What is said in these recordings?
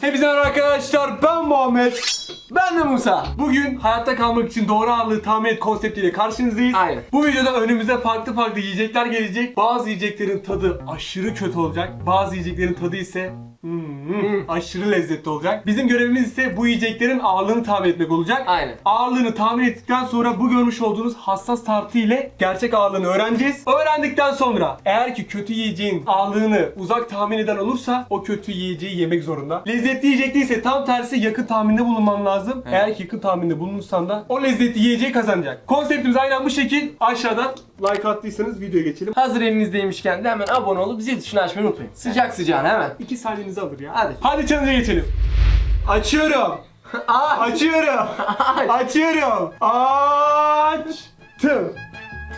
Hepinize merhaba arkadaşlar ben Muhammed. Ben de Musa. Bugün hayatta kalmak için doğru ağırlığı tahmin et konseptiyle karşınızdayız. Aynen. Bu videoda önümüze farklı farklı yiyecekler gelecek. Bazı yiyeceklerin tadı aşırı kötü olacak. Bazı yiyeceklerin tadı ise hmm, aşırı lezzetli olacak. Bizim görevimiz ise bu yiyeceklerin ağırlığını tahmin etmek olacak. Aynen. Ağırlığını tahmin ettikten sonra bu görmüş olduğunuz hassas tartı ile gerçek ağırlığını öğreneceğiz. Öğrendikten sonra eğer ki kötü yiyeceğin ağırlığını uzak tahmin eden olursa o kötü yiyeceği yemek zorunda. Lezzetli yiyecek değilse tam tersi yakın tahminde bulunman lazım. Eğer ki yakın tahminde bulunursan da o lezzetli yiyeceği kazanacak. Konseptimiz aynen bu şekil. Aşağıdan like attıysanız videoya geçelim. Hazır elinizdeymişken de hemen abone olup zil tuşunu açmayı unutmayın. Sıcak sıcağına hemen. 2 saniyenizi alır ya. Hadi. Hadi challenge'a geçelim. Açıyorum. Aa, Açıyorum. Açıyorum. Açtım.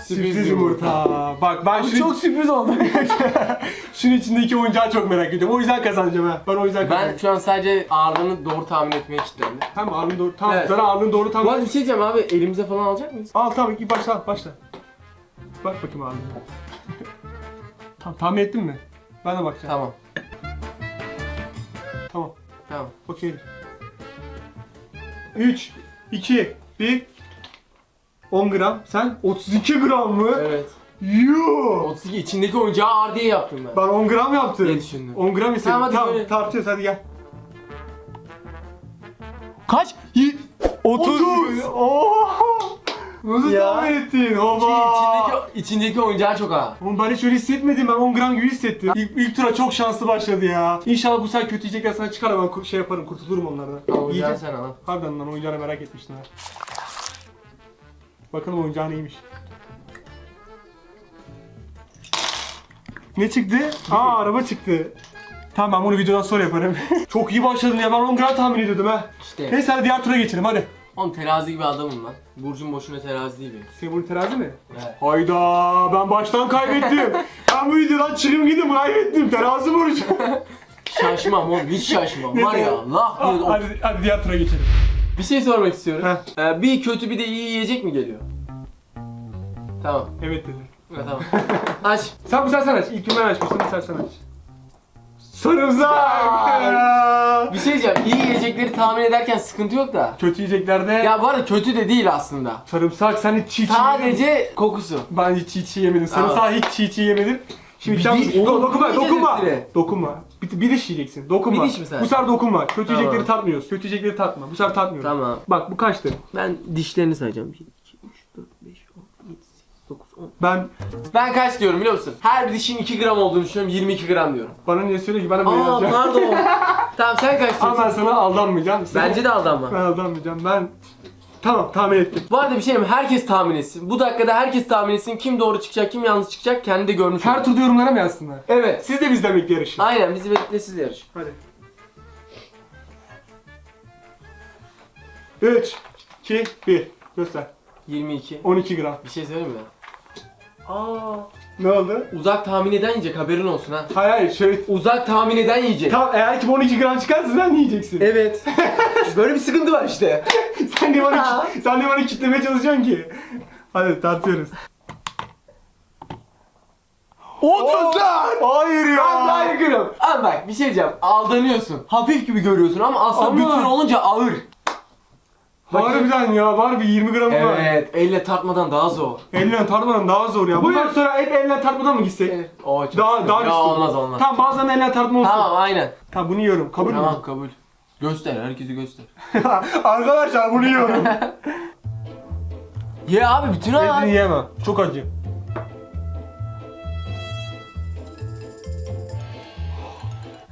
Sürpriz yumurta. Bak ben şunu, çok sürpriz oldu. şunun içindeki oyuncağı çok merak ediyorum. O yüzden kazanacağım ha. Ben o yüzden ben kazanacağım. şu an sadece ağırlığını doğru tahmin etmeye kilitlendim. Tamam ağırlığını doğru. Tamam Evet. sana ağırlığını doğru Bu tamam. arada bir şey diyeceğim abi elimize falan alacak mıyız? Al tamam ilk başla başla. Bak bakayım ağırlığını. tamam tahmin ettin mi? Ben de bakacağım. Tamam. Tamam. Tamam. Okey. 3, 2, 1. 10 gram. Sen 32 gram mı? Evet. Yuh! 32 içindeki oyuncağı ağır diye yaptım ben. Ben 10 gram yaptım. Ne düşündün? 10 gram istedim. Tamam, Tamam, hadi böyle. tartıyoruz hadi gel. Kaç? 30. Oha! Nasıl Ya. tahmin ettin? Oba! içindeki, içindeki oyuncağı çok ağır. Oğlum ben hiç öyle hissetmedim. Ben 10 gram gibi hissettim. İlk, ilk tura çok şanslı başladı ya. İnşallah bu sefer kötü yiyecekler sana çıkar da ben ku- şey yaparım, kurtulurum onlardan. Oyuncağı Yiyeceğim. sen al. Harbiden lan oyuncağını merak etmiştim ha. Bakalım oyuncağı neymiş. Ne çıktı? Aa araba çıktı. Tamam ben bunu videodan sonra yaparım. Çok iyi başladın ya ben 10 gram tahmin ediyordum ha. İşte. Neyse hadi diğer tura geçelim hadi. Oğlum terazi gibi adamım lan. Burcun boşuna terazi değil benim. Senin bunun terazi mi? Evet. Hayda ben baştan kaybettim. ben bu videodan çıkayım gidip kaybettim. Terazi burcu. Şaşmam oğlum hiç şaşmam. Var ya lah diye hadi, hadi diğer tura geçelim. Bir şey sormak istiyorum. Ee, bir kötü bir de iyi yiyecek mi geliyor? Tamam. Evet dedim. Ha, tamam. Aç. Sen bu sen aç. İlk ben açmıştım. Sefer sen aç. Sarımsak! Bir şey diyeceğim. İyi yiyecekleri tahmin ederken sıkıntı yok da. Kötü yiyeceklerde Ya bu arada kötü de değil aslında. sarımsak sen hiç çiğ çiğ yemedin. Sadece kokusu. Ben hiç çiğ çiğ yemedim. Tamam. Sarımsağı hiç çiğ çiğ yemedim. Şimdi Bir sen diş- Do- oğlum, dokunma, bir dokunma. hepsini. Dokunma. Bir, bir diş yiyeceksin. Dokunma. Bir diş mi sadece? Bu sefer dokunma. Kötü Tamam. yiyecekleri tatmıyoruz. Kötü yiyecekleri tatma. Bu sefer tatmıyoruz. Tamam. Bak bu kaçtı? Ben dişlerini sayacağım. 1, 2, Ben Ben kaç diyorum biliyor musun? Her bir dişin 2 gram olduğunu düşünüyorum. 22 gram diyorum. bana niye söylüyor ki bana böyle Aa yazacak. pardon. tamam sen kaç Ama ben diyorsun? sana aldanmayacağım. Sen- Bence de aldanma. Ben aldanmayacağım. Ben Tamam tahmin ettim. Bu arada bir şey mi? Herkes tahmin etsin. Bu dakikada herkes tahmin etsin. Kim doğru çıkacak, kim yanlış çıkacak kendi de görmüş Her olur. turda yorumlara mı yazsınlar? Evet. Siz de bizden birlikte yarışın. Aynen bizi birlikte siz yarış. Hadi. 3, 2, 1. Göster. 22. 12 gram. Bir şey söyleyeyim mi? Aa. Ne oldu? Uzak tahmin eden yiyecek haberin olsun ha. Hayır hayır şöyle. Uzak tahmin eden yiyecek. Tamam eğer ki bu 12 gram çıkarsa sen yiyeceksin. Evet. Böyle bir sıkıntı var işte. sen de bana, sen de bana kitlemeye çalışıyorsun ki. Hadi tartıyoruz. 30 Hayır ya. Ben daha yakınım. Ama bak bir şey diyeceğim. Aldanıyorsun. Hafif gibi görüyorsun ama aslında Ama- bütün olunca ağır. Harbiden ya var bir 20 gram var. Evet. Elle tartmadan daha zor. Elle tartmadan daha zor ya. Bundan sonra hep elle tartmadan mı gitsek? Evet. Oo, çok Daha sıkıntı. daha ya, riskli. olmaz olmaz. Tamam bazen elle tartma olsun. Tamam aynen. Tamam bunu yiyorum. Kabul mü? Tamam kabul. Göster herkesi göster. Arkadaşlar bunu yiyorum. Ye abi bütün Ezini al. yiyemem. Çok acı.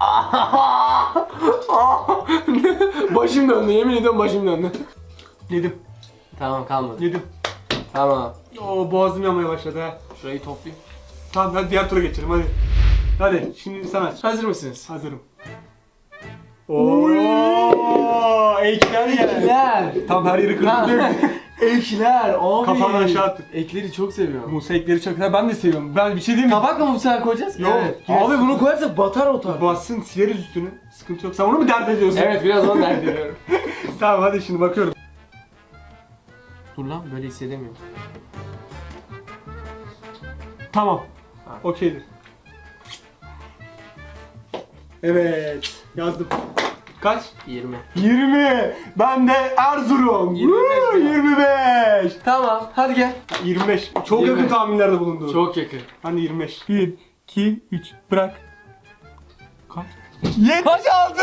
başım döndü yemin ediyorum başım döndü. Yedim. Tamam kalmadı. Yedim. Tamam. Oo boğazım yanmaya başladı ha. Şurayı toplayayım. Tamam hadi diğer tura geçelim hadi. Hadi şimdi sen aç. Hazır mısınız? Hazırım. Oo, ekler geldi. Ekler. Tam her yeri kırdım. Ekler abi. Kapağını aşağı attım. Ekleri çok seviyorum. Musa ekleri çok. Ben de seviyorum. Ben bir şey diyeyim mi? Kabak mı bu sefer koyacağız? Yok. Abi bunu koyarsak batar o tarz. Bassın sileriz üstünü. Sıkıntı yok. Sen onu mu dert ediyorsun? Evet biraz onu dert ediyorum. tamam hadi şimdi bakıyorum. Dur lan böyle hissedemiyorum. Tamam. Ha. Okeydir. Evet. Yazdım. Kaç? 20. 20. Ben de Erzurum. 25 Woo, lira. 25. Tamam hadi gel. 25. Çok 20. yakın tahminlerde bulundu. Çok yakın. De 25. 1, 2, 3. Bırak. Kaç? 76.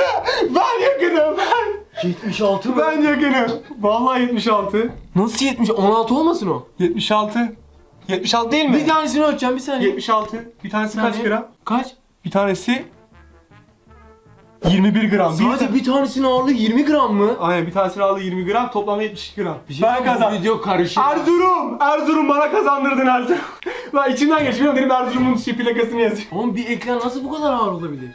Ben yakınım. Ben, 76 mı? ben yakınım. Vallahi 76. Nasıl 70? 16 olmasın o? 76. 76 değil mi? Bir tanesini ölçeceğim bir saniye. 76. Bir tanesi kaç Saniye. gram? Kaç? Bir tanesi 21 gram. Sadece bir tanesinin ağırlığı 20 gram mı? Aynen bir tanesini aldı 20 gram toplamda 72 gram. Bir şey ben? Bu kazandım. Video karışık. Erzurum! Erzurum bana kazandırdın Erzurum. ben içimden geçmiyorum benim Erzurum'un şey plakasını yazıyor. Oğlum bir ekran nasıl bu kadar ağır olabilir?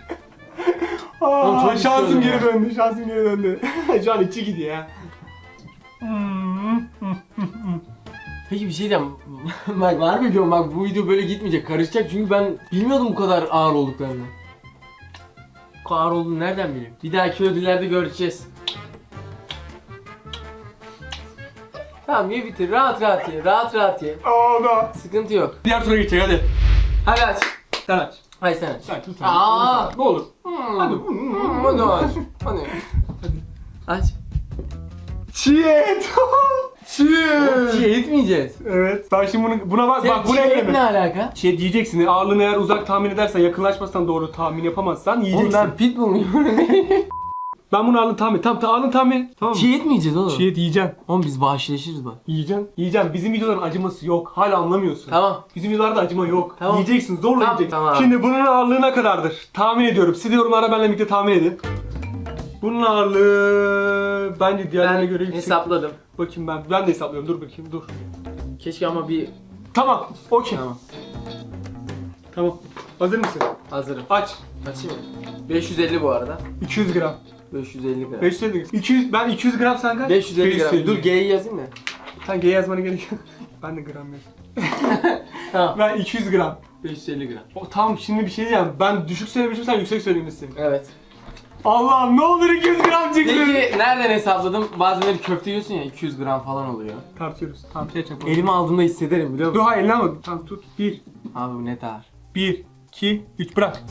Aa, Oğlum çok şansım geri ya. döndü, şansım geri döndü. Şu an içi gidiyor ya. Peki bir şey diyeceğim. bak var mı diyorum bak bu video böyle gitmeyecek karışacak çünkü ben bilmiyordum bu kadar ağır olduklarını. Bu kadar ağır olduğunu nereden bileyim? Bir dahaki ödüllerde göreceğiz. Tamam ye bitir rahat rahat ye rahat rahat ye. Aa da. Sıkıntı yok. Diğer tura geçecek hadi. Hadi aç. Sen aç. Hayır sen aç. Sen tut. Aa! Ne olur. Hmm. Hadi. Hmm, Hadi aç. Hadi. Aç. Çiğet. Çiğet. Çiğ etmeyeceğiz. Evet. Ben şimdi bunu, buna bak, bak bunu et ne ekleme. alaka? Şey diyeceksin, ağırlığını eğer uzak tahmin edersen, yakınlaşmazsan doğru tahmin yapamazsan Oğlum yiyeceksin. ben pitbull muyum? Ben bunu ağırlığını tahmin Tamam, tamam ağırlığını tahmin. Tamam mı? Çiğ etmeyeceğiz oğlum. Çiğet yiyeceksin. Oğlum biz bağışlaşırız bak. Yiyeceksin. Yiyeceksin. Bizim videoların acıması yok. Hala anlamıyorsun. Tamam. Bizim videolarda acıma yok. Tamam. Yiyeceksin. Zorla Tamam, yiyeceksin. tamam. Şimdi bunun ağırlığı ne kadardır? Tahmin ediyorum. Siz de yorumlara benimle birlikte tahmin edin. Bunun ağırlığı bence diğerlerine Ben göre yüksek. hesapladım. Bakayım ben. Ben de hesaplıyorum. Dur bakayım. Dur. Keşke ama bir... Tamam. Okey. Tamam. Tamam. Hazır mısın? Hazırım. Aç. Açayım mı? 550 bu arada. 200 gram. 550 gram. 550 gram. 200, ben 200 gram sen kaç? 550 gram. 550. Dur G'yi yazayım mı? Sen G yazmana gerek yok. ben de gram yazıyorum. Tamam. Ben 200 gram. 550 gram. O, tamam şimdi bir şey diyeceğim. Ben düşük söylemişim sen yüksek söylemişsin. Evet. Allah'ım ne olur 200 gram çıksın. Peki nereden hesapladım? Bazenleri köfte yiyorsun ya 200 gram falan oluyor. Tartıyoruz. Tartıya çarpalım. Elime aldığımda hissederim biliyor Dur musun? hayır elini Tamam tut. 1, Abi bu net ağır. 1, 2, 3 bırak.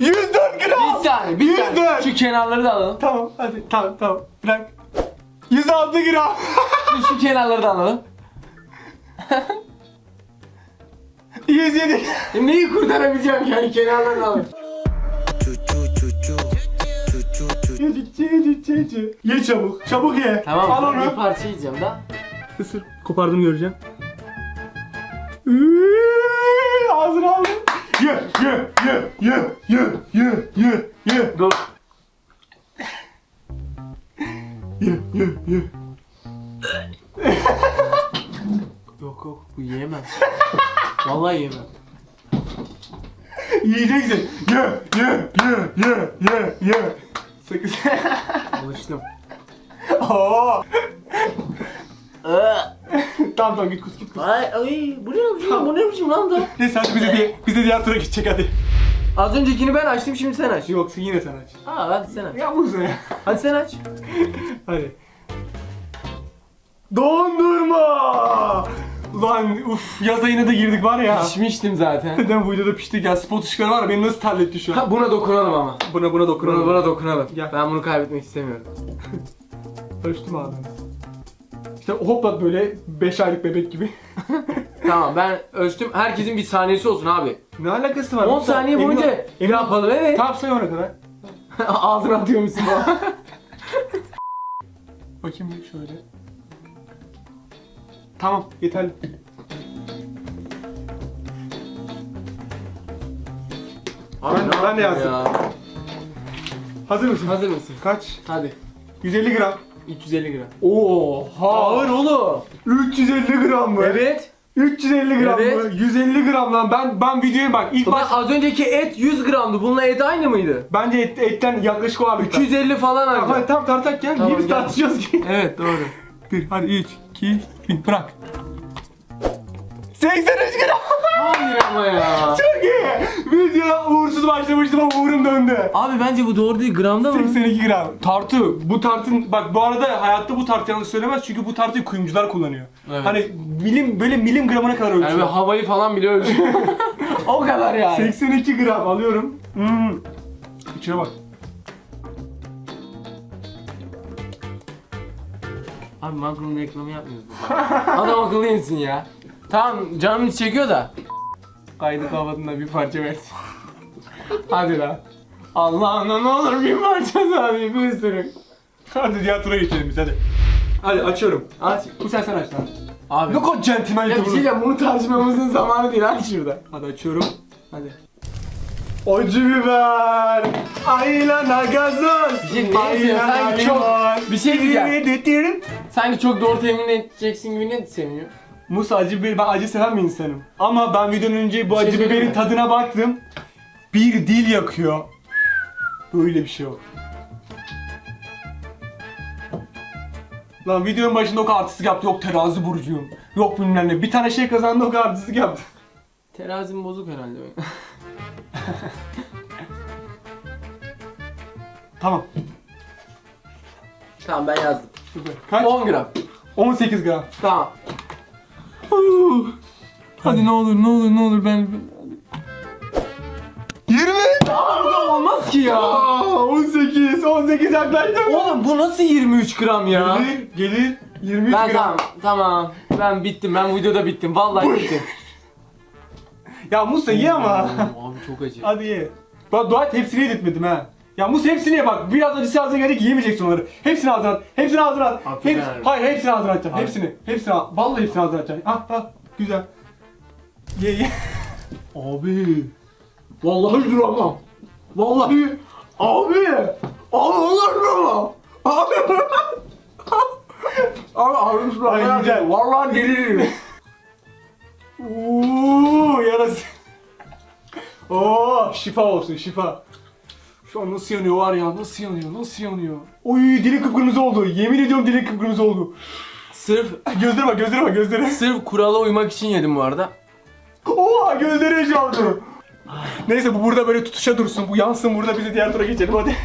104 gram. Bir saniye, bir saniye. Şu kenarları da alalım. Tamam hadi tamam tamam bırak. 106 gram. Dur şu kenarları da alalım. 107. E neyi kurtarabileceğim yani kenarları da alalım. Ye, ye, ye, ye. Ye çabuk. Çabuk ye. Tamam Al bir onu. parça yiyeceğim da. Isır. Kopardım göreceğim. Iıı, Ağzına aldım. Ye ye ye ye ye ye ye ye. Dur. Ye ye ye. Yok yok bu yiyemem. Vallahi yiyemem. Yiyeceksin. Ye ye ye ye ye ye. Sakız. Alıştım. Oo. Tamam tamam git kus git kus. Ay ay bu ne biçim bu ne biçim lan da? Neyse hadi bize diye, bize diğer tura gidecek hadi. Az öncekini ben açtım şimdi sen aç. Yoksa yine sen aç. Aa hadi sen aç. Ya bu ya. Hadi sen aç. Hadi. Dondurma! Ulan uf yaz ayına da girdik var ya. Pişmiştim zaten. Neden bu videoda piştik ya spot ışıkları var ya beni nasıl terletti şu an. Ha, buna dokunalım ama. Buna buna dokunalım. Buna, buna dokunalım. Gel. Ben bunu kaybetmek istemiyorum. Ölçtüm abi. İşte hopla böyle 5 aylık bebek gibi. tamam ben ölçtüm. Herkesin bir saniyesi olsun abi. ne alakası var? 10 saniye Emin ol- boyunca Emin ol- yapalım evet. Tamam say ona kadar. Ağzına atıyormuşsun falan. Bakayım bir şöyle. Tamam yeterli. Abi, Ben- ne ben de yazdım. ya? Hazır mısın? Hazır mısın? Kaç? Hadi. 150 gram. 350 gram. Oha! Ağır oğlum. 350 gram mı? Evet. 350 gram Evet. mı? 150 gram lan. Ben ben videoya bak ilk baş az önceki et 100 gramdı. Bununla et aynı mıydı? bence et, etten yaklaşık o ağırlıkta. 250 falan Tamam hadi harca. tam tartak gel. Tamam, Niye biz gel. tartışıyoruz ki? Evet doğru. Bir hadi 3 2 1 bırak. 83 gram. Hayır ama ya. Çok iyi. Video uğursuz başlamıştım ama uğurum döndü. Abi bence bu doğru değil. Gramda mı? 82 gram. Tartı. Bu tartın bak bu arada hayatta bu tartı yanlış söylemez çünkü bu tartıyı kuyumcular kullanıyor. Evet. Hani milim böyle milim gramına kadar ölçüyor. Yani havayı falan bile ölçüyor. o kadar yani. 82 gram alıyorum. Hmm. İçine bak. Abi makronun reklamı yapmıyoruz. Adam akıllı yesin ya. Tamam canımız çekiyor da. Kaydı kapadığında bir parça versin. Hadi lan. Allah'ım ne olur bir parça sadece bir ısırık. Hadi diğer tura geçelim biz hadi. Hadi açıyorum. Aç. Bu sen sen aç lan. Abi. Ne kadar centilmen Ya bir şey diyeceğim bunu tartışmamızın zamanı değil hadi şurada. Hadi açıyorum. Hadi. Acı biber. Aylana gazoz. Bir şey neyse sanki çok bir şey diyeceğim. Sanki çok doğru temin edeceksin gibi ne sevmiyor? Musa acı biber, ben acı seven bir insanım. Ama ben videonun önce bu şey acı biberin tadına baktım. Bir dil yakıyor. Böyle bir şey yok. Lan videonun başında o kadar artistlik yaptı. Yok terazi burcuyum. Yok bilmem ne. Bir tane şey kazandı o kadar artistlik yaptı. Terazim bozuk herhalde benim. Tamam. tamam ben yazdım. Süper. Kaç? 10 gram. 18 gram. Tamam. Hadi ne olur ne olur ne olur ben... 20. Aa, olmaz ki ya. Aa, 18. 18 yaklaştım. Oğlum bu nasıl 23 gram ya? Gelir, gelir. 23 Ben gram. tamam tamam. Ben bittim. Ben videoda bittim. Vallahi bittim. Ya Musa ye ama. Abi çok acı. Hadi ye. Bak dua et hepsini yedirtmedim ha. Ya Musa hepsini bak. Biraz acısı ağzına gelecek yiyemeyeceksin onları. Hepsini ağzına at. Hepsini ağzına at. Abi, Hep, güzel. hayır hepsini ağzına atacaksın. Abi. Hepsini. Hepsini al. Vallahi hepsini ağzına atacaksın. Ah ah. Güzel. Ye ye. Abi. Vallahi duramam. Vallahi. Abi. Abi vallahi duramam. Abi. Abi ağrım Ay, güzel. Vallahi deliririm. Uuu yarası. Oo şifa olsun şifa. Şu an nasıl yanıyor var ya nasıl yanıyor nasıl yanıyor. Oy dili kıpkırmızı oldu. Yemin ediyorum dili kıpkırmızı oldu. Sırf Gözlere bak gözlere bak gözlere. sırf kurala uymak için yedim bu arada. Oha gözleri yaşardı. Neyse bu burada böyle tutuşa dursun. Bu yansın burada bizi diğer tura geçelim hadi.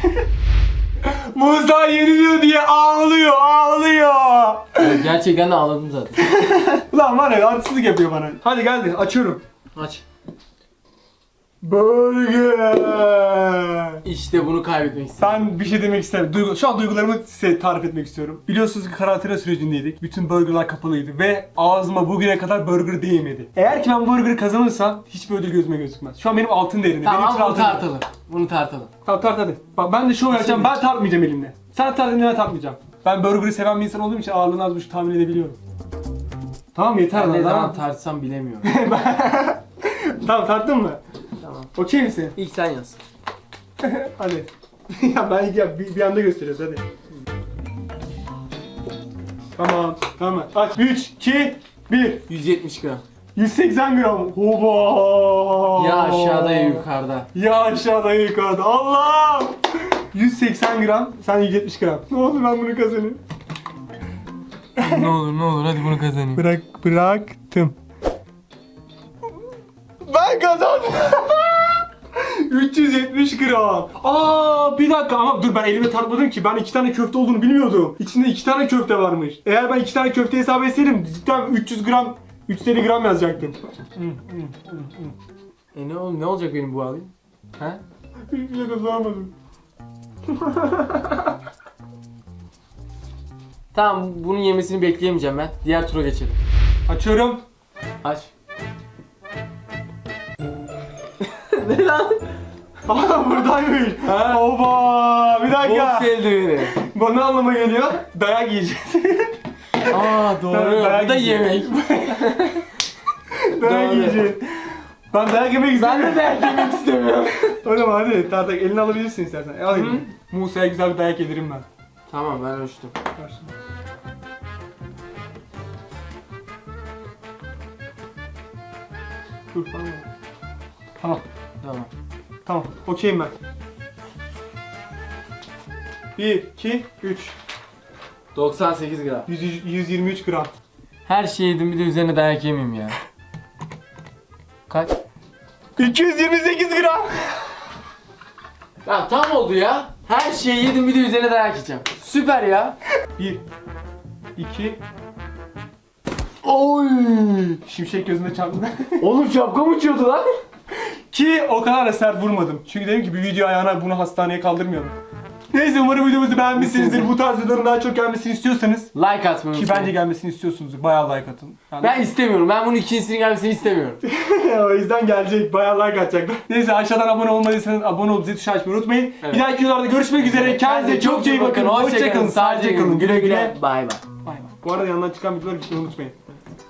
Musa yeniliyor diye ağlıyor ağlıyor. Gerçekten de ağladım zaten. Lan var ya artistlik yapıyor bana. Hadi geldi açıyorum. Aç. Burger. İşte bunu kaybetmek istedim. Ben bir şey demek isterim. Duygu, şu an duygularımı size tarif etmek istiyorum. Biliyorsunuz ki karantina sürecindeydik. Bütün burgerlar kapalıydı ve ağzıma bugüne kadar burger değmedi. Eğer ki ben burger kazanırsam hiçbir ödül gözüme gözükmez. Şu an benim altın değerinde. benim Tamam bunu altın değerinde. tartalım. Bunu tartalım. Tamam tart hadi. Bak ben de şov yapacağım. Ben tartmayacağım elimle. Sen tartınca ben tartmayacağım. Ben burger'ı seven bir insan olduğum için ağırlığını az buçuk tahmin edebiliyorum. Tamam yeter Ben lan. ne zaman Tamam. tartsam bilemiyorum. tamam tarttın mı? Tamam. Okey misin? İlk sen yaz. hadi. ya ben ya, bir, bir anda gösteriyoruz hadi. Tamam, tamam. Aç. 3, 2, 1. 170 gram. 180 gram. Hoba. Ya aşağıda ya yukarıda. Ya aşağıda ya yukarıda. Allah! 180 gram, sen 170 gram. Ne olur ben bunu kazanayım. ne olur ne olur hadi bunu kazanayım. Bırak, bıraktım. Ben kazandım. 370 gram. Aa bir dakika ama dur ben elime tartmadım ki. Ben iki tane köfte olduğunu bilmiyordum. İçinde iki tane köfte varmış. Eğer ben iki tane köfte hesap etseydim cidden 300 gram 350 gram yazacaktım. E ne oğlum ne olacak benim bu alayım? Ha? Hiçbir şey kazanamadım. Tamam bunun yemesini bekleyemeyeceğim ben. Diğer tura geçelim. Açıyorum. Aç. ne lan? Aa buradaymış. Ha? Oba bir dakika. Boks eldiveni. Bu ne anlama geliyor? Dayak yiyeceğiz. Aa doğru. Dayak Bu da yemek. dayak Doğru. yiyeceğiz. Ben dayak yemek ben istemiyorum. de dayak yemek istemiyorum. Oğlum hadi tartak elini alabilirsin istersen. Al Hı. elini. Musa'ya güzel bir dayak yedirim ben. tamam ben ölçtüm. Karşına. Dur tamam. Tamam. Tamam. Tamam. Okeyim ben. 1, 2, 3. 98 gram. 123 gram. Her şeyi yedim bir de üzerine dayak yemeyeyim ya. Kaç? 228 gram. Ya tam oldu ya. Her şeyi yedim bir de üzerine dayak yiyeceğim. Süper ya. 1, 2, Oy. şimşek gözüne çarptı. Oğlum şapkam uçuyordu lan. Ki o kadar da sert vurmadım. Çünkü dedim ki bir video ayağına bunu hastaneye kaldırmıyorum. Neyse umarım videomuzu beğenmişsinizdir. Bu tarz videoların daha çok gelmesini istiyorsanız Like atmayı ki unutmayın. bence gelmesini istiyorsunuz. Bayağı like atın. Yani- Ben istemiyorum. Ben bunun ikincisinin gelmesini istemiyorum. o yüzden gelecek. Bayağı like atacaklar. Neyse aşağıdan abone olmadıysanız abone olup zil tuşu açmayı unutmayın. Evet. Bir dahaki videolarda görüşmek üzere. Kendinize çok iyi bakın. Hoşçakalın. Sadece kalın. Güle güle. Bay bay. Bay bay. Bu arada yandan çıkan videoları gitmeyi unutmayın.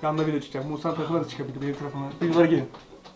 Yanında video çıkacak. Musa tarafına da çıkabilir. Benim tarafıma. Videolara gelin.